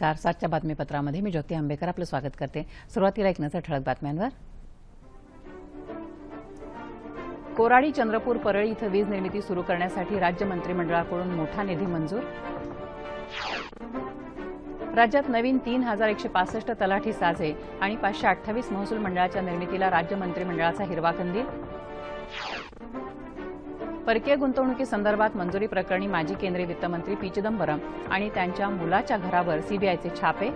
नमस्कार. सातच्या बातमीपत्रामध्ये मी ज्योती आंबेकर आपलं स्वागत करते. सुरुवातीला एक नजर ठळक बातम्यांवर. कोराडी चंद्रपूर परळी इथं वीज निर्मिती सुरू करण्यासाठी राज्य मंत्रिमंडळाकडून मोठा निधी मंजूर. राज्यात नवीन तीन हजार एकशे पासष्ट तलाठी साजे आणि पाचशे अठ्ठावीस महसूल मंडळाच्या निर्मितीला राज्य मंत्रिमंडळाचा हिरवा कंदील. परकीय गुंतवणुकीसंदर्भात मंजुरी प्रकरणी माजी केंद्रीय वित्तमंत्री पी चिदंबरम आणि त्यांच्या मुलाच्या घरावर सीबीआयचे छापे?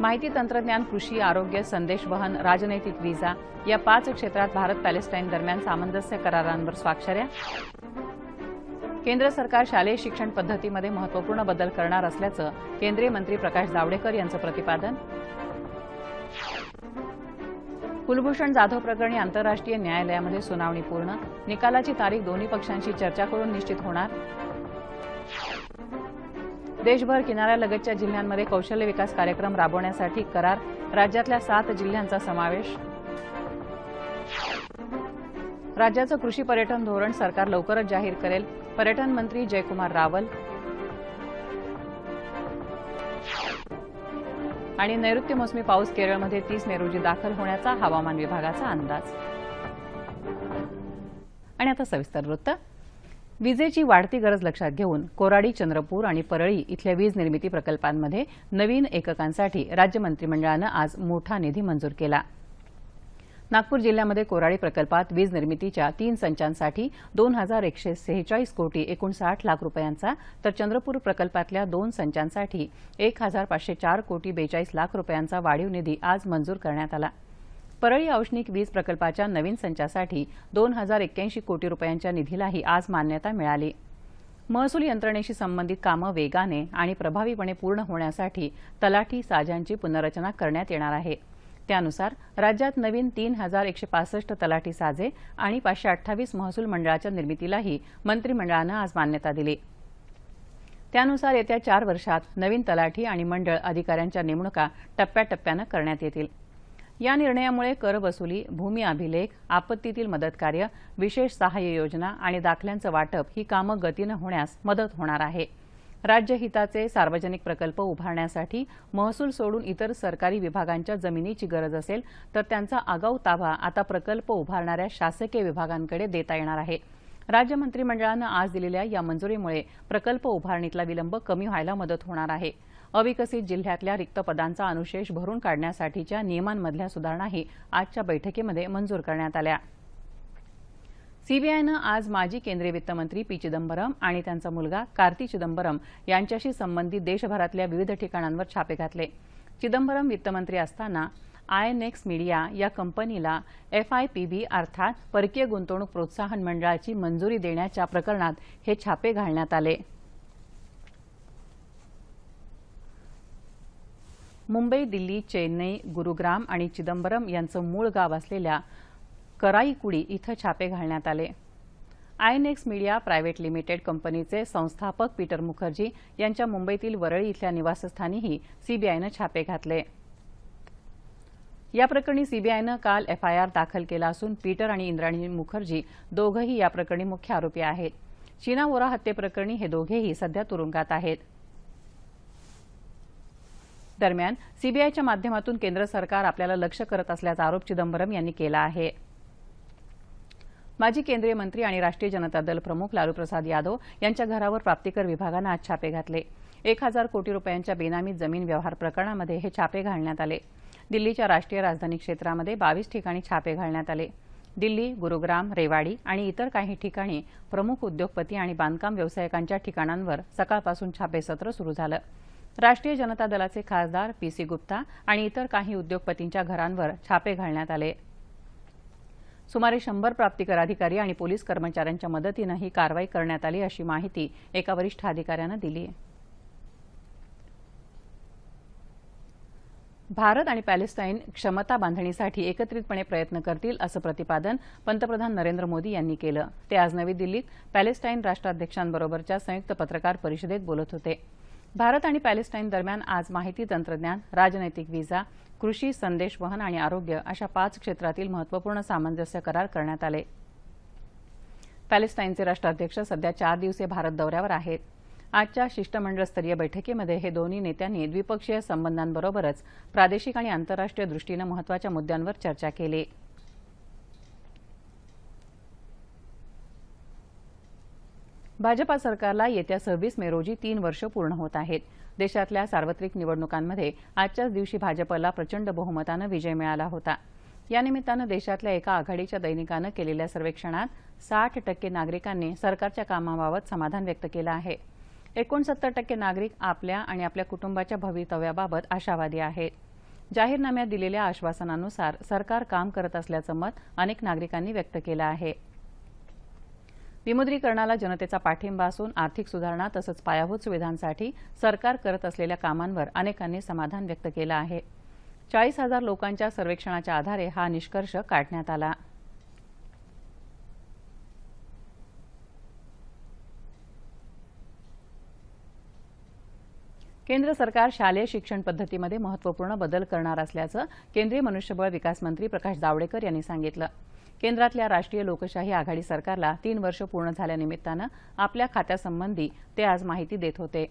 माहिती तंत्रज्ञान कृषी आरोग्य संदेशवहन राजनैतिक व्हिसा या पाच क्षेत्रात भारत पॅलेस्टाईन दरम्यान सामंजस्य करारांवर स्वाक्षऱ्या? केंद्र सरकार शालेय शिक्षण पद्धतीमध्ये महत्त्वपूर्ण बदल करणार असल्याचं केंद्रीय मंत्री प्रकाश जावडेकर यांचं प्रतिपादन? कुलभूषण जाधव प्रकरणी आंतरराष्ट्रीय न्यायालयामध्ये सुनावणी पूर्ण. निकालाची तारीख दोन्ही पक्षांशी चर्चा करून निश्चित होणार. देशभर किनाऱ्यालगतच्या जिल्ह्यांमध्ये कौशल्य विकास कार्यक्रम राबवण्यासाठी करार. राज्यातल्या सात जिल्ह्यांचा समावेश. राज्याचं कृषी पर्यटन धोरण सरकार लवकरच जाहीर करेल. पर्यटन मंत्री जयकुमार रावल. आणि नैऋत्य मोसमी पाऊस केरळमध्ये तीस मे रोजी दाखल होण्याचा हवामान विभागाचा अंदाज. आणि आता सविस्तर वृत्त. विजेची वाढती गरज लक्षात घेऊन कोराडी चंद्रपूर आणि परळी इथल्या वीज निर्मिती प्रकल्पांमध्ये नवीन एककांसाठी राज्य मंत्रिमंडळानं आज मोठा निधी मंजूर केला. नागपूर जिल्ह्यामध्ये कोराडी प्रकल्पात वीज निर्मितीच्या तीन संचांसाठी दोन हजार एकशे सेहेचाळीस कोटी एकोणसाठ लाख रुपयांचा तर चंद्रपूर प्रकल्पातल्या दोन संचांसाठी एक हजार पाचशे चार कोटी बेचाळीस लाख रुपयांचा वाढीव निधी आज मंजूर करण्यात आला. परळी औष्णिक वीज प्रकल्पाच्या नवीन संचासाठी दोन हजार एक्क्याऐंशी कोटी रुपयांच्या निधीलाही आज मान्यता मिळाली. महसूल यंत्रणेशी संबंधित कामं वेगाने आणि प्रभावीपणे पूर्ण होण्यासाठी तलाठी साजांची पुनर्रचना करण्यात येणार आहे. त्यानुसार राज्यात नवीन तीन हजार एकशे पासष्ट तलाठी साजे आणि पाचशे अठ्ठावीस महसूल मंडळाच्या निर्मितीलाही मंत्रिमंडळानं आज मान्यता दिली. त्यानुसार येत्या चार वर्षात नवीन तलाठी आणि मंडळ अधिकाऱ्यांच्या नेमणुका टप्प्याटप्प्यानं करण्यात येतील. या निर्णयामुळे कर वसुली भूमी अभिलेख आपत्तीतील मदतकार्य विशेष सहाय्य योजना आणि दाखल्यांचं वाटप ही कामं गतीनं होण्यास मदत होणार आहे. राज्यहिताचे सार्वजनिक प्रकल्प उभारण्यासाठी महसूल सोडून इतर सरकारी विभागांच्या जमिनीची गरज असेल तर त्यांचा आगाऊ ताबा आता प्रकल्प उभारणाऱ्या शासकीय विभागांकडे देता येणार आहे. राज्य मंत्रिमंडळानं आज दिलेल्या या मंजुरीमुळे प्रकल्प उभारणीतला विलंब कमी व्हायला मदत होणार आहे. अविकसित जिल्ह्यातल्या रिक्त पदांचा अनुशेष भरून काढण्यासाठीच्या नियमांमधल्या सुधारणाही आजच्या बैठकीमध्ये मंजूर करण्यात आल्या. सीबीआयनं आज माजी केंद्रीय वित्तमंत्री पी चिदंबरम आणि त्यांचा मुलगा कार्ती चिदंबरम यांच्याशी संबंधित देशभरातल्या विविध ठिकाणांवर छापे घातले. चिदंबरम वित्तमंत्री असताना आयएनएक्स मीडिया या कंपनीला एफआयपीबी अर्थात परकीय गुंतवणूक प्रोत्साहन मंडळाची मंजुरी देण्याच्या प्रकरणात हे छापे घालण्यात आले. मुंबई दिल्ली चेन्नई गुरुग्राम आणि चिदंबरम यांचं मूळ गाव असलेल्या कराईकुडी इथं छापे घालण्यात आले. आयएनएक्स मीडिया प्रायव्हेट लिमिटेड कंपनीचे संस्थापक पीटर मुखर्जी यांच्या मुंबईतील वरळी इथल्या निवासस्थानीही सीबीआयनं छापे घातले. या प्रकरणी सीबीआयनं काल एफआयआर दाखल केला असून पीटर आणि इंद्राणी मुखर्जी दोघंही या प्रकरणी मुख्य आरोपी आहेत. चीना वोरा हत्येप्रकरणी हे दोघेही सध्या तुरुंगात आहेत. दरम्यान सीबीआयच्या माध्यमातून केंद्र सरकार आपल्याला लक्ष करत असल्याचा आरोप चिदंबरम यांनी केला आहे. माजी केंद्रीय मंत्री आणि राष्ट्रीय जनता दल प्रमुख लालू प्रसाद यादव यांच्या घरावर प्राप्तिकर विभागानं आज छापे घातले. एक हजार कोटी रुपयांच्या बेनामी जमीन व्यवहार प्रकरणामध्ये हे छापे घालण्यात आले. दिल्लीच्या राष्ट्रीय राजधानी क्षेत्रामध्ये बावीस ठिकाणी छापे घालण्यात आले. दिल्ली गुरुग्राम रेवाडी आणि इतर काही ठिकाणी प्रमुख उद्योगपती आणि बांधकाम व्यावसायिकांच्या ठिकाणांवर सकाळपासून छापेसत्र सुरू झालं. राष्ट्रीय जनता दलाचे खासदार पी सी गुप्ता आणि इतर काही उद्योगपतींच्या घरांवर छापे घालण्यात आले. सुमारे शंभर प्राप्तिकर अधिकारी आणि पोलीस कर्मचाऱ्यांच्या मदतीनं ही कारवाई करण्यात आली अशी माहिती एका वरिष्ठ अधिकाऱ्यानं दिली आहे. भारत आणि पॅलेस्टाईन क्षमता बांधणीसाठी एकत्रितपणे प्रयत्न करतील असं प्रतिपादन पंतप्रधान नरेंद्र मोदी यांनी केलं. ते आज नवी दिल्लीत पॅलेस्टाईन राष्ट्राध्यक्षांबरोबरच्या संयुक्त पत्रकार परिषदेत बोलत होते. भारत आणि पॅलेस्टाईन दरम्यान आज माहिती तंत्रज्ञान राजनैतिक व्हिसा कृषी संदेश वहन आणि आरोग्य अशा पाच क्षेत्रातील महत्त्वपूर्ण सामंजस्य करार करण्यात आले. पॅलेस्टाईनचे राष्ट्राध्यक्ष सध्या चार दिवसीय भारत दौऱ्यावर आहेत. आजच्या शिष्टमंडळस्तरीय बैठकीमध्ये हे दोन्ही नेत्यांनी द्विपक्षीय संबंधांबरोबरच प्रादेशिक आणि आंतरराष्ट्रीय दृष्टीनं महत्त्वाच्या मुद्द्यांवर चर्चा केली. भाजपा सरकारला येत्या सव्वीस मे रोजी तीन वर्ष पूर्ण होत आहेत. देशातल्या सार्वत्रिक निवडणुकांमध्ये आजच्याच दिवशी भाजपला प्रचंड बहुमतानं विजय मिळाला होता. यानिमित्तानं देशातल्या एका आघाडीच्या दैनिकानं केलेल्या सर्वेक्षणात साठ टक्के नागरिकांनी सरकारच्या कामाबाबत समाधान व्यक्त केलं आहे. एकोणसत्तर टक्के नागरिक आपल्या आणि आपल्या कुटुंबाच्या भवितव्याबाबत आशावादी आहेत. जाहीरनाम्यात दिलेल्या आश्वासनानुसार सरकार काम करत असल्याचं मत अनेक नागरिकांनी व्यक्त केलं आहे. विमुद्रीकरणाला जनतेचा पाठिंबा असून आर्थिक सुधारणा तसंच पायाभूत सुविधांसाठी सरकार करत असलेल्या कामांवर अनेकांनी समाधान व्यक्त केलं आहे. चाळीस हजार लोकांच्या सर्वेक्षणाच्या आधारे हा निष्कर्ष काढण्यात आला. केंद्र सरकार शालेय शिक्षण पद्धतीमध्ये महत्त्वपूर्ण बदल करणार असल्याचं केंद्रीय मनुष्यबळ विकास मंत्री प्रकाश जावडेकर यांनी सांगितलं. केंद्रातल्या राष्ट्रीय लोकशाही आघाडी सरकारला तीन वर्ष पूर्ण झाल्यानिमित्तानं आपल्या खात्यासंबंधी ते आज माहिती देत होते.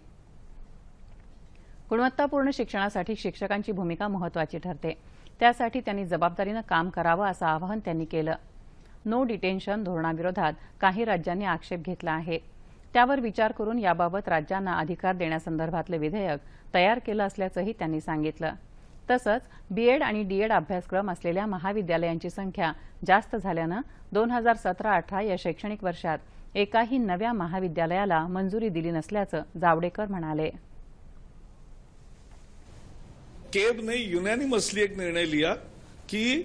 गुणवत्तापूर्ण शिक्षणासाठी शिक्षकांची भूमिका महत्वाची ठरते. त्यासाठी त्यांनी जबाबदारीनं काम करावं असं आवाहन त्यांनी केलं. नो डिटेन्शन धोरणाविरोधात काही राज्यांनी आक्षेप घेतला आहे. त्यावर विचार करून याबाबत राज्यांना अधिकार देण्यासंदर्भातलं विधेयक तयार केलं असल्याचंही त्यांनी सांगितलं. तसंच बीएड आणि डीएड अभ्यासक्रम असलेल्या महाविद्यालयांची संख्या जास्त झाल्यानं दोन हजार सतरा अठरा या शैक्षणिक वर्षात एकाही नव्या महाविद्यालयाला मंजुरी दिली नसल्याचं जावडेकर म्हणाले. केब ने यूनानिमसली एक निर्णय लिया कि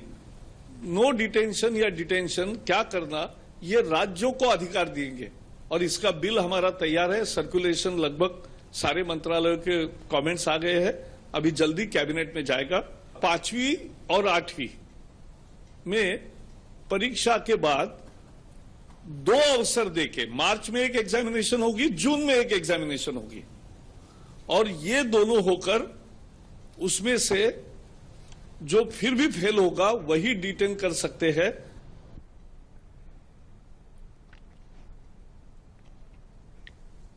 नो डिटेंशन या डिटेंशन क्या करना ये राज्यों को अधिकार देंगे. और इसका बिल हमारा तैयार है सर्कुलेशन लगभग सारे मंत्रालयों के कमेंट्स आ गए हैं। अभी जल्दी कैबिनेट में जाएगा। पांचवी और आठवीं में परीक्षा के बाद दो अवसर देके, मार्च में एक एग्जामिनेशन होगी, जून में एक एग्जामिनेशन होगी। और ये दोनों होकर उसमें से जो फिर भी फेल होगा, वही डिटेन कर सकते हैं।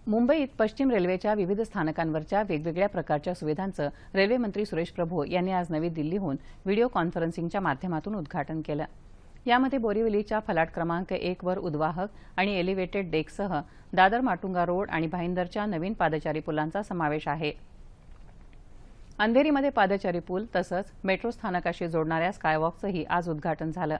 मुंबईत पश्चिम रेल्वेच्या विविध स्थानकांवरच्या वेगवेगळ्या प्रकारच्या सुविधांचं रेल्वेमंत्री सुरेश प्रभू यांनी आज नवी दिल्लीहून व्हिडिओ कॉन्फरन्सिंगच्या माध्यमातून उद्घाटन केलं. यामध्ये बोरिवलीच्या फलाट क्रमांक एकवर उद्वाहक आणि एलिव्हेटेड डेकसह दादर माटुंगा रोड आणि भाईंदरच्या नवीन पादचारी पुलांचा समावेश आहे. अंधेरीमध्ये पादचारी पूल तसंच मेट्रो स्थानकाशी जोडणाऱ्या स्कायवॉकचंही आज उद्घाटन झालं.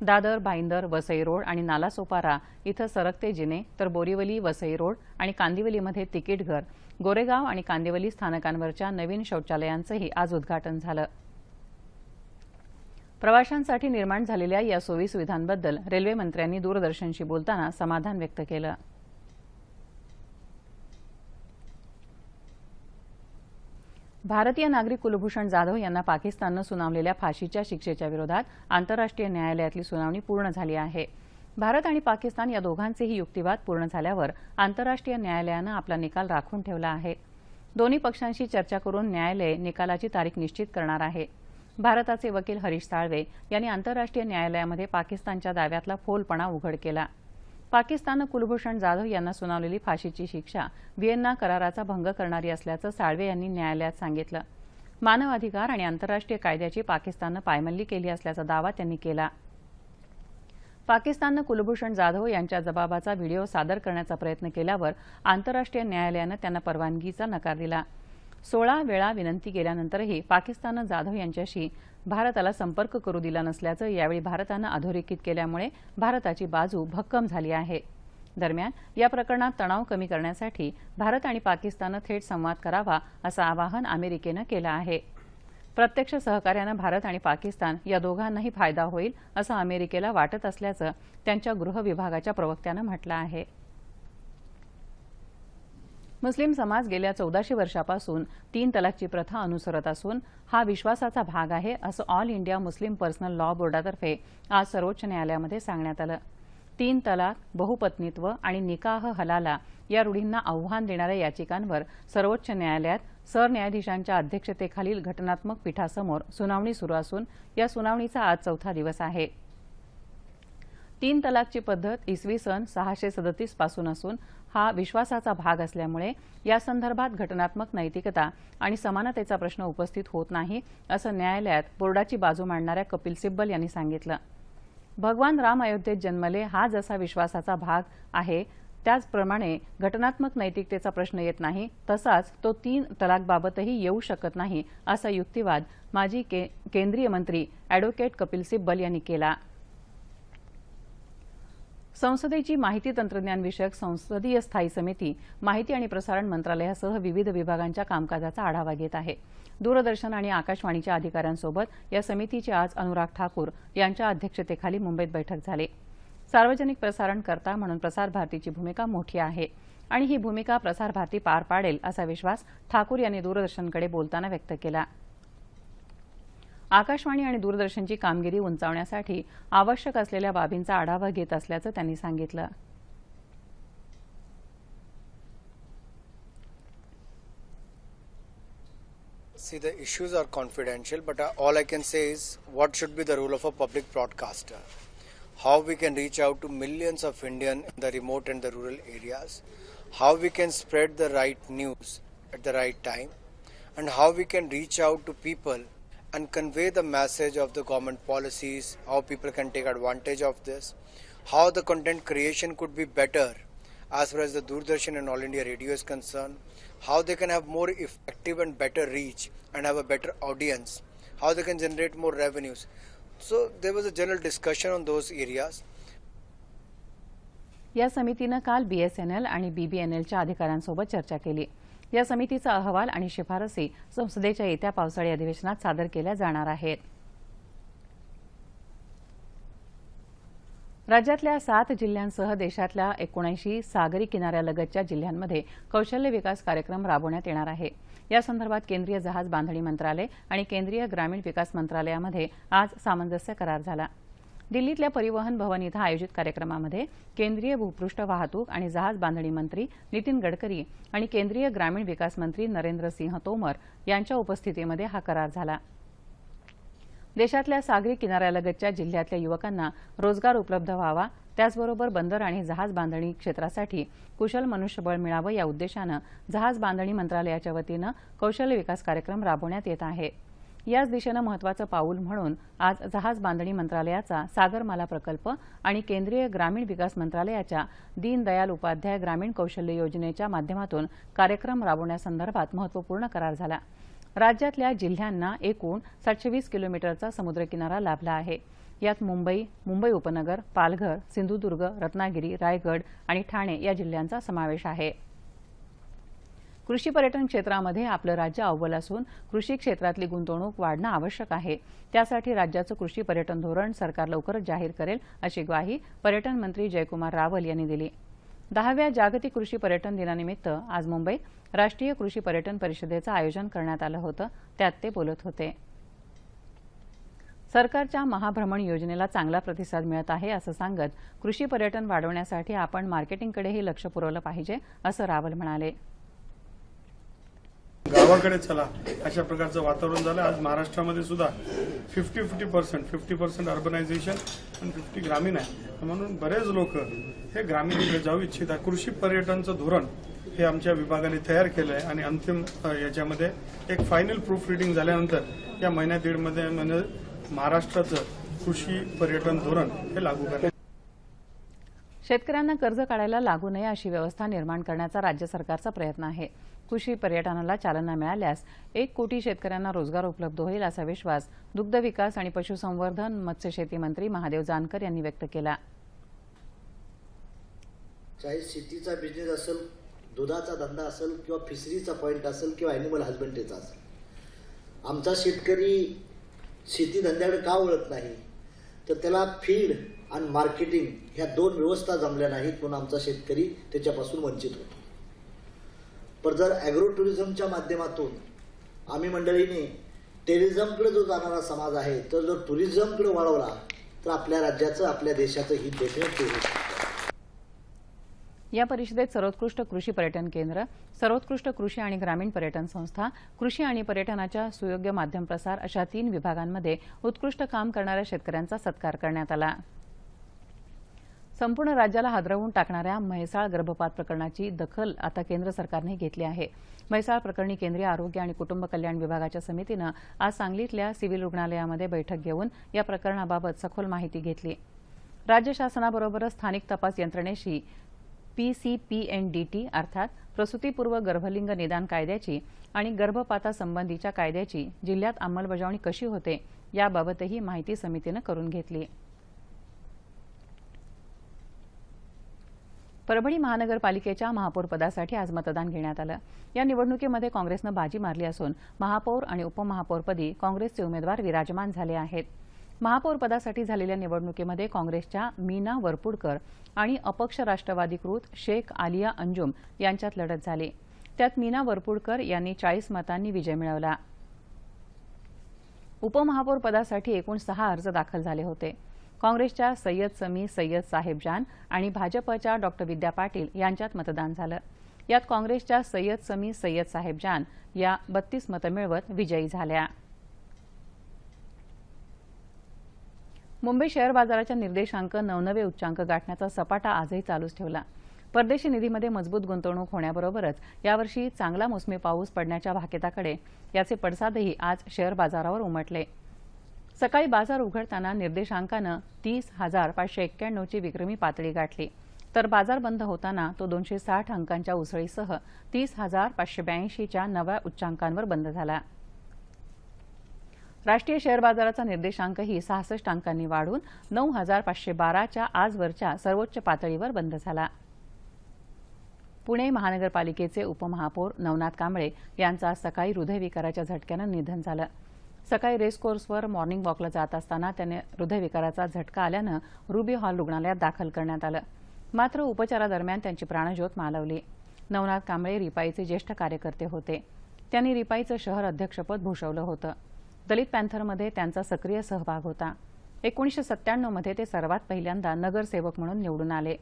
दादर भाईंदर वसई रोड आणि नालासोपारा इथं सरकते जिने तर बोरिवली वसई रोड आणि कांदिवलीमध्ये तिकीट घर गोरेगाव आणि कांदिवली स्थानकांवरच्या नवीन शौचालयांचंही आज उद्घाटन झालं. प्रवाशांसाठी निर्माण झालेल्या या सोयी सुविधांबद्दल दूरदर्शनशी बोलताना समाधान व्यक्त केलं. भारतीय नागरिक कुलभूषण जाधव यांना पाकिस्ताननं सुनावलेल्या फाशीच्या शिक्षेच्या विरोधात आंतरराष्ट्रीय न्यायालयातली सुनावणी पूर्ण झाली आहे. भारत आणि पाकिस्तान या दोघांचेही युक्तिवाद पूर्ण झाल्यावर आंतरराष्ट्रीय न्यायालयानं आपला निकाल राखून ठेवला आहे. दोन्ही पक्षांशी चर्चा करून न्यायालय निकालाची तारीख निश्चित करणार आहे. भारताचे वकील हरीश साळवे यांनी आंतरराष्ट्रीय न्यायालयामध्ये पाकिस्तानच्या दाव्यातला फोलपणा उघड केला. पाकिस्ताननं कुलभूषण जाधव यांना सुनावलेली फाशीची शिक्षा व्हिएन्ना कराराचा भंग करणारी असल्याचं साळवे यांनी न्यायालयात सांगितलं. मानवाधिकार आणि आंतरराष्ट्रीय कायद्याची पाकिस्ताननं पायमल्ली केली असल्याचा दावा त्यांनी केला. पाकिस्ताननं कुलभूषण जाधव यांच्या जबाबाचा व्हिडिओ सादर करण्याचा प्रयत्न केल्यावर आंतरराष्ट्रीय न्यायालयानं त्यांना परवानगीचा नकार दिला. सोळा वेळा विनंती केल्यानंतरही पाकिस्ताननं जाधव यांच्याशी भारताला संपर्क करू दिला नसल्याचं यावेळी भारतानं अधोरेखित केल्यामुळे भारताची बाजू भक्कम झाली आहे. दरम्यान या प्रकरणात तणाव कमी करण्यासाठी भारत आणि पाकिस्ताननं थेट संवाद करावा असं आवाहन अमेरिकेनं केलं आहे. प्रत्यक्ष सहकार्यानं भारत आणि पाकिस्तान या दोघांनाही फायदा होईल असं अमेरिकेला वाटत असल्याचं त्यांच्या गृह विभागाच्या प्रवक्त्यानं म्हटलं आहे. मुस्लिम समाज गेल्या चौदाशे वर्षापासून तीन तलाकची प्रथा अनुसरत असून हा विश्वासाचा भाग आहे असं all India Muslim personal law बोर्डातर्फे आज सर्वोच्च न्यायालयामध्ये सांगण्यात आलं. तीन तलाक बहुपत्नीत्व आणि निकाह हलाला या रूढींना आव्हान देणाऱ्या याचिकांवर सर्वोच्च न्यायालयात सरन्यायाधीशांच्या अध्यक्षतेखालील घटनात्मक पीठासमोर सुनावणी सुरू असून या सुनावणीचा आज चौथा दिवस आहे. तीन तलाकची पद्धत इसवी सन सहाशे सदतीसपासून असून हा विश्वासाचा भाग असल्यामुळे या संदर्भात घटनात्मक नैतिकता आणि समानतेचा प्रश्न उपस्थित होत नाही असं न्यायालयात बोर्डाची बाजू मांडणाऱ्या कपिल सिब्बल यांनी सांगितलं. भगवान राम अयोध्येत जन्मले हा जसा विश्वासाचा भाग आहे त्याचप्रमाणे घटनात्मक नैतिकतेचा प्रश्न येत नाही तसाच तो तीन तलाकबाबतही येऊ शकत नाही असा युक्तिवाद माजी के केंद्रीय मंत्री अॅडव्होकेट कपिल सिब्बल यांनी केला. संसदेची माहिती तंत्रज्ञान विषयक संसदीय स्थायी समिती माहिती आणि प्रसारण मंत्रालयासह विविध विभागांच्या कामकाजाचा आढावा घेत आहे. दूरदर्शन आणि आकाशवाणीच्या अधिकाऱ्यांसोबत या समितीची आज अनुराग ठाकूर यांच्या अध्यक्षतेखाली मुंबईत बैठक झाली. सार्वजनिक प्रसारणकर्ता म्हणून प्रसार भारतीची भूमिका मोठी आहे आणि ही भूमिका प्रसार भारती पार पाडेल असा विश्वास ठाकूर यांनी दूरदर्शनकडे बोलताना व्यक्त केला. आकाशवाणी आणि दूरदर्शनची कामगिरी उंचावण्यासाठी आवश्यक असलेल्या बाबींचा आढावा घेत असल्याचं त्यांनी सांगितलं See, the issues are confidential, but uh, all I can say is what should be the role of a public broadcaster? How we can reach out to millions of Indians in the remote and the rural areas? How we can spread the right news at the right time? And how we can reach out to people and convey the message of the government policies, how people can take advantage of this, how the content creation could be better as far as the Doordarshan and All India Radio is concerned, how they can have more effective and better reach and have a better audience, how they can generate more revenues. So there was a general discussion on those areas. या समितीनं काल BSNL आणि बीबीएनएलच्या अधिकाऱ्यांसोबत चर्चा केली या समितीचा अहवाल आणि शिफारसी संसदेच्या येत्या पावसाळी अधिवेशनात सादर केल्या जाणार आहेत. राज्यातल्या सात जिल्ह्यांसह देशातल्या एकोणऐंशी सागरी किनाऱ्यालगतच्या जिल्ह्यांमध्ये कौशल्य विकास कार्यक्रम राबवण्यात येणार आहे. यासंदर्भात केंद्रीय जहाज बांधणी मंत्रालय आणि केंद्रीय ग्रामीण विकास मंत्रालयामध्ये आज सामंजस्य करार झाला. दिल्लीतल्या परिवहन भवन इथं आयोजित कार्यक्रमामध्ये केंद्रीय भूपृष्ठ वाहतूक आणि जहाज बांधणी मंत्री नितीन गडकरी आणि केंद्रीय ग्रामीण विकास मंत्री नरेंद्र सिंह तोमर यांच्या उपस्थितीमध्ये हा करार झाला. देशातल्या सागरी किनाऱ्यालगतच्या जिल्ह्यातल्या युवकांना रोजगार उपलब्ध व्हावा त्याचबरोबर बंदर आणि जहाज बांधणी क्षेत्रासाठी कुशल मनुष्यबळ मिळावं या उद्देशानं जहाज बांधणी मंत्रालयाच्या वतीनं कौशल्य विकास कार्यक्रम राबवण्यात येत आहे. याच दिशेनं महत्वाचं पाऊल म्हणून आज जहाज बांधणी मंत्रालयाचा सागरमाला प्रकल्प आणि केंद्रीय ग्रामीण विकास मंत्रालयाच्या दीनदयाल उपाध्याय ग्रामीण कौशल्य योजनेच्या माध्यमातून कार्यक्रम राबवण्यासंदर्भात महत्त्वपूर्ण करार झाला. राज्यातल्या जिल्ह्यांना एकूण सातशे वीस किलोमीटरचा समुद्रकिनारा लाभला आहे. यात मुंबई मुंबई उपनगर पालघर सिंधुदुर्ग रत्नागिरी रायगड आणि ठाणे या जिल्ह्यांचा समावेश आहे. कृषी पर्यटन क्षेत्रामध्ये आपलं राज्य अव्वल असून कृषी क्षेत्रातली गुंतवणूक वाढणं आवश्यक आहे. त्यासाठी राज्याचं कृषी पर्यटन धोरण सरकार लवकरच जाहीर करेल अशी ग्वाही पर्यटन मंत्री जयकुमार रावल यांनी दिली. दहाव्या जागतिक कृषी पर्यटन दिनानिमित्त आज मुंबईत राष्ट्रीय कृषी पर्यटन परिषदेचं आयोजन करण्यात आलं होतं. त्यात ते बोलत होते. सरकारच्या महाभ्रमण योजनेला चांगला प्रतिसाद मिळत आहे असं सांगत कृषी पर्यटन वाढवण्यासाठी आपण मार्केटिंगकडेही लक्ष पुरवलं पाहिजे असं रावल म्हणाले. गावाकडे चला. अशा प्रकारचं वातावरण झालं. आज महाराष्ट्रामध्ये सुद्धा fifty fifty percent fifty percent urbanisation आणि फिफ्टी ग्रामीण आहे. म्हणून बरेच लोक हे ग्रामीणकडे जाऊ इच्छितात कृषी पर्यटनचं धोरण हे आमच्या विभागाने तयार केलं आहे आणि अंतिम याच्यामध्ये एक फायनल प्रूफ रिडिंग झाल्यानंतर या महिन्या दीडमध्ये म्हणजे महाराष्ट्राचं कृषी पर्यटन धोरण हे लागू करण्यात शेतकऱ्यांना कर्ज काढायला लागू नये अशी व्यवस्था निर्माण करण्याचा राज्य सरकारचा प्रयत्न आहे. कृषी पर्यटनाला चालना मिळाल्यास एक कोटी शेतकऱ्यांना रोजगार उपलब्ध होईल असा विश्वास दुग्ध विकास आणि पशुसंवर्धन मत्स्यशेती मंत्री महादेव जानकर यांनी व्यक्त केला. चाहे शेतीचा बिझनेस असेल दुधाचा धंदा असेल किंवा फिशरीचा पॉईंट असेल किंवा ॲनिमल हजबंड्रीचा असेल. आमचा शेतकरी शेती धंद्याकडे का वळत नाही? तर त्याला फीड आणि मार्केटिंग ह्या दोन व्यवस्था जमल्या नाहीत म्हणून आमचा शेतकरी त्याच्यापासून वंचित होतो. पण जर ॲग्रो टुरिझमच्या माध्यमातून आम्ही मंडळीने टेरिझमकडे जो जाणारा समाज आहे तर जर टुरिझमकडे वळवला तर आपल्या राज्याचं आपल्या देशाचं हित डेफिनेटली होईल या परिषदेत सर्वोत्कृष्ट कृषी पर्यटन केंद्र सर्वोत्कृष्ट कृषी आणि ग्रामीण पर्यटन संस्था कृषी आणि पर्यटनाच्या सुयोग्य माध्यम प्रसार अशा तीन विभागांमध्ये उत्कृष्ट काम करणाऱ्या शेतकऱ्यांचा सत्कार करण्यात आला. संपूर्ण राज्याला हादरवून टाकणाऱ्या म्हैसाळ गर्भपात प्रकरणाची दखल आता केंद्र सरकारने घेतली आहे. म्हैसाळ प्रकरणी केंद्रीय आरोग्य आणि कुटुंब कल्याण विभागाच्या समितीनं आज सांगलीतल्या सिव्हिल रुग्णालयामध्ये बैठक घेऊन या प्रकरणाबाबत सखोल माहिती घेतली. राज्य शासनाबरोबरच स्थानिक तपास यंत्रणेशी पीसीपीएनडीटी अर्थात प्रसूतीपूर्व गर्भलिंग निदान कायद्याची आणि गर्भपातासंबंधीच्या कायद्याची जिल्ह्यात अंमलबजावणी कशी होते याबाबतही माहिती समितीनं करून घेतली. परभणी महानगरपालिकेच्या महापौरपदासाठी आज मतदान घेण्यात आलं. या निवडणुकीमध्ये काँग्रेसनं बाजी मारली असून महापौर आणि उपमहापौरपदी काँग्रेसचे उमेदवार विराजमान झाले आहेत. महापौरपदासाठी झालेल्या निवडणुकीमध्ये काँग्रेसच्या मीना वरपुडकर आणि अपक्ष राष्ट्रवादीकृत शेख आलिया अंजुम यांच्यात लढत झाली. त्यात मीना वरपुडकर यांनी चाळीस मतांनी विजय मिळवला. उपमहापौरपदासाठी एकूण सहा अर्ज दाखल झाले होते. काँग्रेसच्या सय्यद समी सय्यद साहेब जान आणि भाजपच्या डॉक्टर विद्या पाटील यांच्यात मतदान झालं. यात काँग्रेसच्या सय्यद समी सय्यद साहेब जान या बत्तीस मतं मिळवत विजयी झाल्या. मुंबई शेअर बाजाराच्या निर्देशांक नवनवे उच्चांक गाठण्याचा सपाटा आजही चालूच ठेवला. परदेशी निधीमध्ये मजबूत गुंतवणूक होण्याबरोबरच यावर्षी चांगला मोसमी पाऊस पडण्याच्या भाकेताकडे याचे पडसादही आज शेअर बाजारावर उमटले. सकाळी बाजार उघडताना निर्देशांकानं तीस हजार पाचशे एक्क्याण्णवची विक्रमी पातळी गाठली. तर बाजार बंद होताना तो दोनशे साठ अंकांच्या उसळीसह तीस हजार पाचशे ब्याऐंशीच्या नव्या उच्चांकांवर बंद झाला. राष्ट्रीय शेअर बाजाराचा निर्देशांकही सहासष्ट अंकांनी वाढून नऊ हजार पाचशे बाराच्या आजवरच्या सर्वोच्च पातळीवर बंद झाला. पुणे महानगरपालिकेचे उपमहापौर नवनाथ कांबळे यांचं आज सकाळी हृदयविकाराच्या झटक्यानं निधन झालं. सकाळी रेसकोर्सवर मॉर्निंग वॉकला जात असताना त्याने हृदयविकाराचा झटका आल्यानं रुबी हॉल रुग्णालयात दाखल करण्यात आलं. मात्र उपचारादरम्यान त्यांची प्राणज्योत मालवली. नवनाथ कांबळे रिपाईचे ज्येष्ठ कार्यकर्ते होते. त्यांनी रिपाईचं शहर अध्यक्षपद भूषवलं होतं. दलित पॅन्थरमध्ये त्यांचा सक्रिय सहभाग होता. एकोणीसशे सत्त्याण्णवमध्ये ते सर्वात पहिल्यांदा नगरसेवक म्हणून निवडून आले.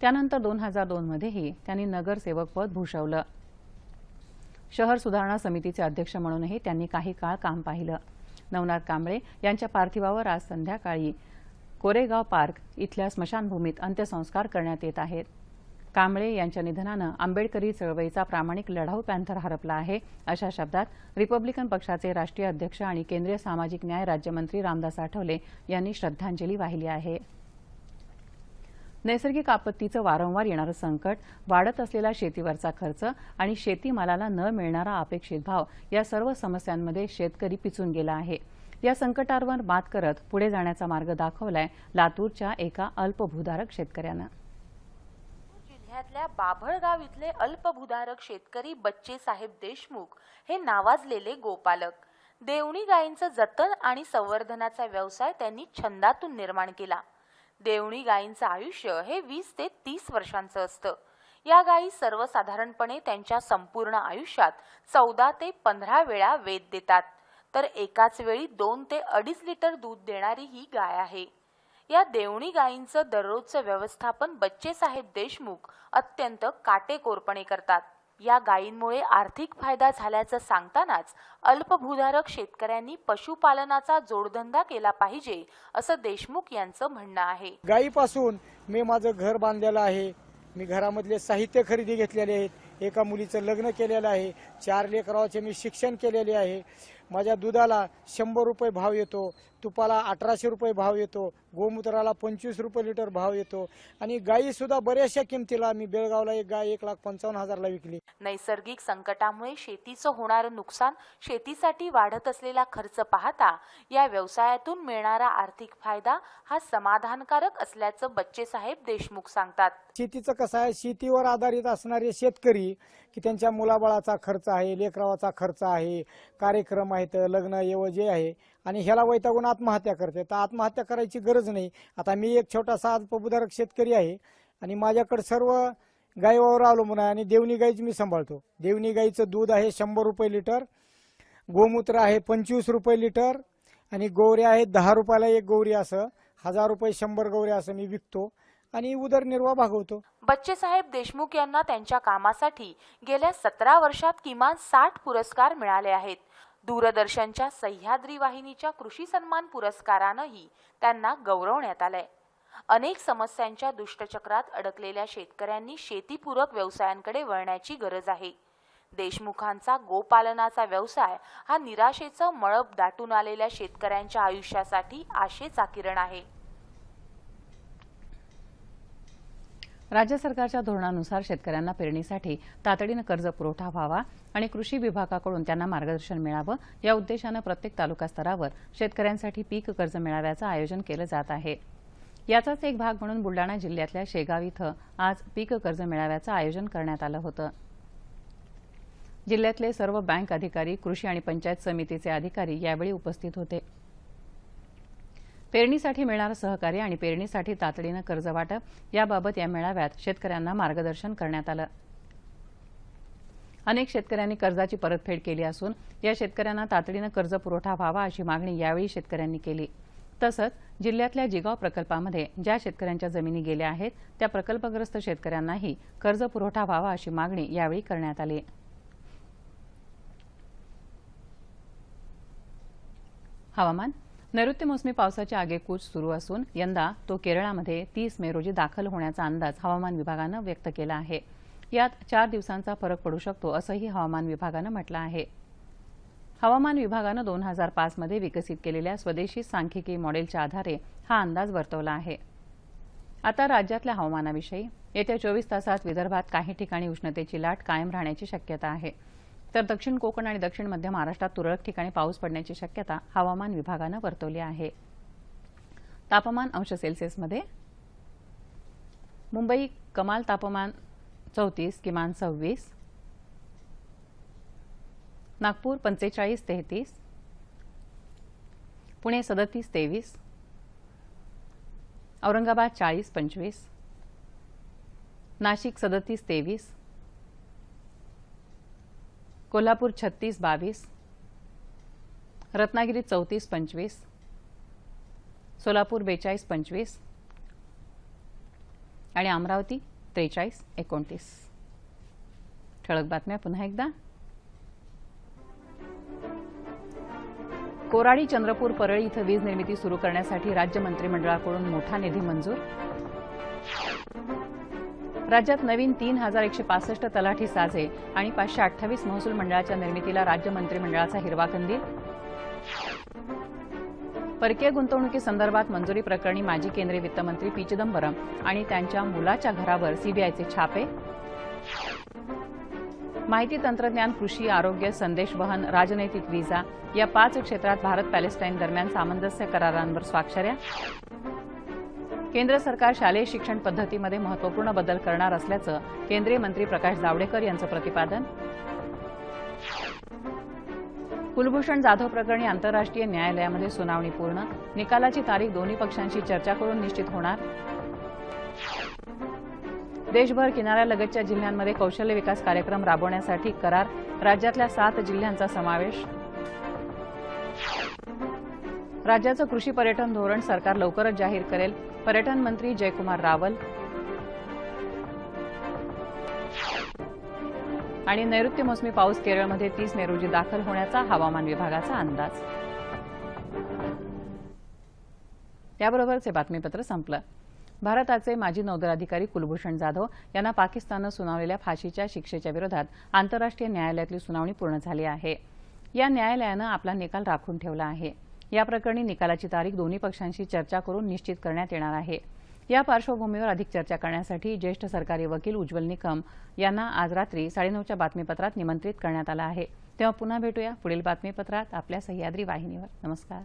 त्यानंतर दोन हजार दोनमध्येही त्यांनी नगरसेवकपद भूषवलं. शहर सुधारणा समितीचे अध्यक्ष म्हणूनही त्यांनी काही काळ काम पाहिलं. नवनाथ कांबळे यांच्या पार्थिवावर आज संध्याकाळी कोरेगाव पार्क इथल्या स्मशानभूमीत अंत्यसंस्कार करण्यात येत आहेत. कांबळे यांच्या निधनानं आंबेडकरी चळवळीचा प्रामाणिक लढाऊ पॅन्थर हरपला आहे अशा शब्दात रिपब्लिकन पक्षाचे राष्ट्रीय अध्यक्ष आणि केंद्रीय सामाजिक न्याय राज्यमंत्री रामदास आठवले यांनी श्रद्धांजली वाहिली आहे. नैसर्गिक आपत्तीचं वारंवार येणारं संकट वाढत असलेला शेतीवरचा खर्च आणि शेतीमालाला न मिळणारा अपेक्षित भाव या सर्व समस्यांमध्ये शेतकरी पिचून गेला आहे. या संकटावर मात करत पुढे जाण्याचा मार्ग दाखवलाय लातूरच्या एका अल्पभूधारक शेतकऱ्यानं. जिल्ह्यातल्या बाभळगाव इथले अल्पभूधारक शेतकरी बच्चे साहेब देशमुख हे नावाजलेले गोपालक. देवणी गायींचं जतन आणि संवर्धनाचा व्यवसाय त्यांनी छंदातून निर्माण केला. देवणी गायींचं आयुष्य हे वीस ते तीस वर्षांचं असतं. या गायी सर्वसाधारणपणे त्यांच्या संपूर्ण आयुष्यात चौदा ते पंधरा वेळा वेद देतात. तर एकाच वेळी दोन ते अडीच लिटर दूध देणारी ही गाय आहे. या देवणी गायींचं दररोजचं व्यवस्थापन बच्चेसाहेब देशमुख अत्यंत काटेकोरपणे करतात. या गायींमुळे आर्थिक फायदा झाल्याचं सांगतानाच अल्पभूधारक शेतकऱ्यांनी पशुपालनाचा जोडधंदा केला पाहिजे असं देशमुख यांचं म्हणणं आहे. गायीपासून मी माझं घर बांधलेलं आहे. मी घरामधले साहित्य खरेदी घेतलेले आहेत. एका मुलीचं लग्न केलेलं आहे. चार लेकराचे मी शिक्षण केलेले आहे. माझ्या दुधाला शंभर रुपये भाव येतो तुपाला अठराशे रुपये भाव येतो गोमूत्राला पंचवीस रुपये लिटर भाव येतो. आणि गायी सुद्धा बऱ्याचशा किमतीला मी बेळगावला एक गाय एक लाख पंचावन्न हजारला विकली. नैसर्गिक संकटामुळे शेतीचं होणारं नुकसान शेतीसाठी वाढत असलेला खर्च पाहता या व्यवसायातून मिळणारा आर्थिक फायदा हा समाधानकारक असल्याचं बच्चेसाहेब देशमुख सांगतात. शेतीचं कसं आहे? शेतीवर आधारित असणारे शेतकरी की त्यांच्या मुलाबाळाचा खर्च आहे लेकरावाचा खर्च आहे कार्यक्रम आहेत लग्न येव जे आहे. आणि ह्याला वैतागून आत्महत्या करते. तर आत्महत्या करायची गरज नाही. आता मी एक छोटासा अल्पभूधारक शेतकरी आहे. आणि माझ्याकडे सर्व गायीवर अवलंबून आहे आणि देवणी गाईच मी सांभाळतो. देवणी गाईचं दूध आहे शंभर रुपये लिटर. गोमूत्र आहे पंचवीस रुपये लिटर. आणि गौऱ्या आहेत दहा रुपयाला एक गौरी असं. हजार रुपये शंभर गौऱ्या असं मी विकतो. आणि उदरनिर्वाह भागवतो. बच्चेसाहेब देशमुख यांना त्यांच्या कामासाठी गेल्या सतरा वर्षात किमान साठ पुरस्कार मिळाले आहेत. दूरदर्शनच्या सह्याद्री वाहिनीच्या कृषी सन्मान पुरस्कारानंही त्यांना गौरवण्यात आलंय. अनेक समस्यांच्या दुष्टचक्रात अडकलेल्या शेतकऱ्यांनी शेतीपूरक व्यवसायांकडे वळण्याची गरज आहे. देशमुखांचा गोपालनाचा व्यवसाय हा निराशेचं मळब दाटून आलेल्या शेतकऱ्यांच्या आयुष्यासाठी आशेचा किरण आहे. राज्य सरकारच्या धोरणानुसार शेतकऱ्यांना पेरणीसाठी तातडीनं कर्ज पुरवठा व्हावा आणि कृषी विभागाकडून त्यांना मार्गदर्शन मिळावं या उद्देशानं प्रत्येक तालुका स्तरावर शेतकऱ्यांसाठी पीक कर्ज मेळाव्याचं आयोजन केलं जात आहे. याचाच एक भाग म्हणून बुलडाणा जिल्ह्यातल्या शेगाव इथं आज पीक कर्ज मेळाव्याचं आयोजन करण्यात आलं होतं. जिल्ह्यातले सर्व बँक अधिकारी कृषी आणि पंचायत समितीचे अधिकारी यावेळी उपस्थित होते. पेरणीसाठी मिळणारं सहकार्य आणि पेरणीसाठी तातडीनं कर्ज वाटप याबाबत या मेळाव्यात शेतकऱ्यांना मार्गदर्शन करण्यात आलं. अनेक शेतकऱ्यांनी कर्जाची परतफेड केली असून या शेतकऱ्यांना तातडीनं कर्ज पुरवठा व्हावा अशी मागणी यावेळी शेतकऱ्यांनी केली. तसंच जिल्ह्यातल्या जिगाव प्रकल्पामध्ये ज्या शेतकऱ्यांच्या जमिनी गेल्या आहेत त्या प्रकल्पग्रस्त शेतकऱ्यांनाही कर्ज पुरवठा व्हावा अशी मागणी यावेळी करण्यात आली. हवामान नैऋत्य मोसमी पावसाची आगेकूच सुरू असून यंदा तो केरळामध्ये तीस मे रोजी दाखल होण्याचा अंदाज हवामान विभागानं व्यक्त केला आहे. यात चार दिवसांचा फरक पडू शकतो असंही हवामान विभागानं म्हटलं आहे. हवामान विभागानं दोन हजार पाचमध्ये विकसित केलेल्या स्वदेशी सांख्यिकी मॉडेलच्या आधारे हा अंदाज वर्तवला आहे. आता राज्यातल्या हवामानाविषयी येत्या चोवीस तासात विदर्भात काही ठिकाणी उष्णतेची लाट कायम राहण्याची शक्यता आहे. तर दक्षिण कोकण आणि दक्षिण मध्य महाराष्ट्रात तुरळक ठिकाणी पाऊस पडण्याची शक्यता हवामान विभागानं वर्तवली आहे. तापमान अंश सेल्सिअसमध्ये. मुंबई कमाल तापमान चौतीस किमान सव्वीस. नागपूर पंचेचाळीस तेहतीस. पुणे सदतीस तेवीस. औरंगाबाद चाळीस पंचवीस. नाशिक सदतीस तेवीस. कोल्हापूर छत्तीस बावीस रत्नागिरी चौतीस पंचवीस सोलापूर बेचाळीस पंचवीस आणि अमरावती त्रेचाळीस एकोणतीस. ठळक बातम्या पुन्हा एकदा. कोराडी चंद्रपूर परळी इथं वीज निर्मिती सुरू करण्यासाठी राज्य मंत्रिमंडळाकडून मोठा निधी मंजूर राज्यात नवीन तीन हजार एकशे पासष्ट तलाठी साजे आणि पाचशे अठ्ठावीस महसूल मंडळाच्या निर्मितीला राज्य मंत्रिमंडळाचा हिरवा कंदील? परकीय गुंतवणुकीसंदर्भात मंजुरी प्रकरणी माजी केंद्रीय वित्तमंत्री पी चिदंबरम आणि त्यांच्या मुलाच्या घरावर सीबीआयचे छापे? माहिती तंत्रज्ञान कृषी आरोग्य संदेश वहन राजनैतिक व्हिसा या पाच क्षेत्रात भारत पॅलेस्टाईन दरम्यान सामंजस्य करारांवर स्वाक्षऱ्या? केंद्र सरकार शालेय शिक्षण पद्धतीमध्ये महत्त्वपूर्ण बदल करणार असल्याचं केंद्रीय मंत्री प्रकाश जावडेकर यांचं प्रतिपादन. कुलभूषण जाधव प्रकरणी आंतरराष्ट्रीय न्यायालयामध्ये सुनावणी पूर्ण. निकालाची तारीख दोन्ही पक्षांशी चर्चा करून निश्चित होणार. देशभर किनाऱ्यालगतच्या जिल्ह्यांमध्ये कौशल्य विकास कार्यक्रम राबवण्यासाठी करार. राज्यातल्या सात जिल्ह्यांचा समावेश. राज्याचं कृषी पर्यटन धोरण सरकार लवकरच जाहीर करेल. पर्यटन मंत्री जयकुमार रावल. आणि नैऋत्य मोसमी पाऊस केरळमध्ये तीस मे रोजी दाखल होण्याचा हवामान विभागाचा अंदाज. याबरोबरचे बातमीपत्र संपलं. भारताचे माजी नौदल अधिकारी कुलभूषण जाधव यांना पाकिस्ताननं सुनावलेल्या फाशीच्या शिक्षेच्या विरोधात आंतरराष्ट्रीय न्यायालयातली सुनावणी पूर्ण झाली आहे. या न्यायालयानं आपला निकाल राखून ठेवला आहे. या प्रकरणी निकालाची तारीख दोन्ही पक्षांशी चर्चा करून निश्चित करण्यात येणार आहे. या पार्श्वभूमीवर अधिक चर्चा करण्यासाठी ज्येष्ठ सरकारी वकील उज्ज्वल निकम यांना आज रात्री साडेनऊच्या बातमीपत्रात निमंत्रित करण्यात आलं आहे. तेव्हा पुन्हा भेटूया पुढील बातमीपत्रात आपल्या सह्याद्री वाहिनीवर. नमस्कार.